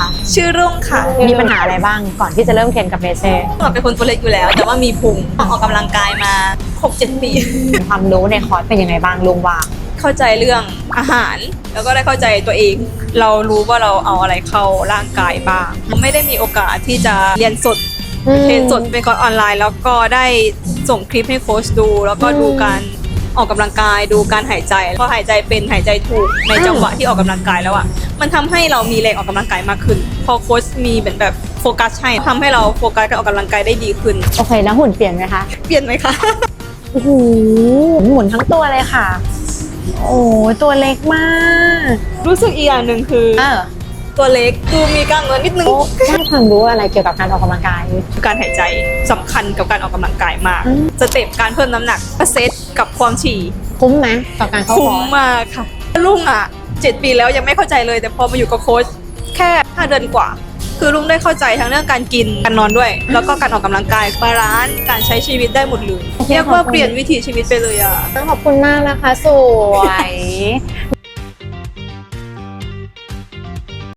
คะ ชื่อรุ่งค่ะ มีปัญหาอะไรบ้างก่อนที่จะเริ่มเทรนกับเบเซ่เราเป็นคนตัวเล็กอยู่แล้ว แต่ว่ามีพุงออกกำลังกายมา6-7ปี ความรู้ในคอร์สเป็นยังไงบ้างลุงว่า เข้าใจเรื่องอาหาร แล้วก็ได้เข้าใจตัวเอง เรารู้ว่าเราเอาอะไรเข้าร่างกายบ้างไม่ได้มีโอกาสที่จะเรียนสดเทรนสดเป็นคอร์สออนไลน์ แล้วก็ได้ส่งคลิปให้โค้ชดู แล้วก็ดูการ ออกกำลังกายดูการหายใจพอหายใจเป็นหายใจถูกในจังหวะที่ออกกำลังกายแล้วอะมันทำให้เรามีแรงออกกำลังกายมากขึ้น พอโค้ชมีเหมือนแบบโฟกัสให้ทำให้เราโฟกัสการออกกำลังกายได้ดีขึ้นโอเคแล้วหุ่นเปลี่ยนไหมคะเปลี่ยนไหมคะโอ้โหหมุนทั้งตัวเลยค่ะ โอ้ตัวเล็กมาก รู้สึกอีกอย่างหนึ่งคือเออ ตัวเล็กดูมีกล้ามเนื้อนิดนึงโอ้ได้ความรู้อะไรเกี่ยวกับการออกกำลังกาย การหายใจสำคัญกับการออกกำลังกายมาก อืม สเต็ปการเพิ่มน้ำหนักเปอร์เซ็ตกับความถี่คุ้มไหมกับการเข้าคคุ้อมร์สมากค่ะลุงอะเจ็ดปีแล้วยังไม่เข้าใจเลย แต่พอมาอยู่กับโค้ชแค่ห้าเดือนกว่า คือลุงได้เข้าใจทั้งเรื่องการกินการนอนด้วย แล้วก็การออกกำลังกายบาลานซ์การใช้ชีวิตได้หมดเลยเรียกว่าเปลี่ยนวิถีชีวิตไปเลยอะ ขอบคุณมากนะคะ สวย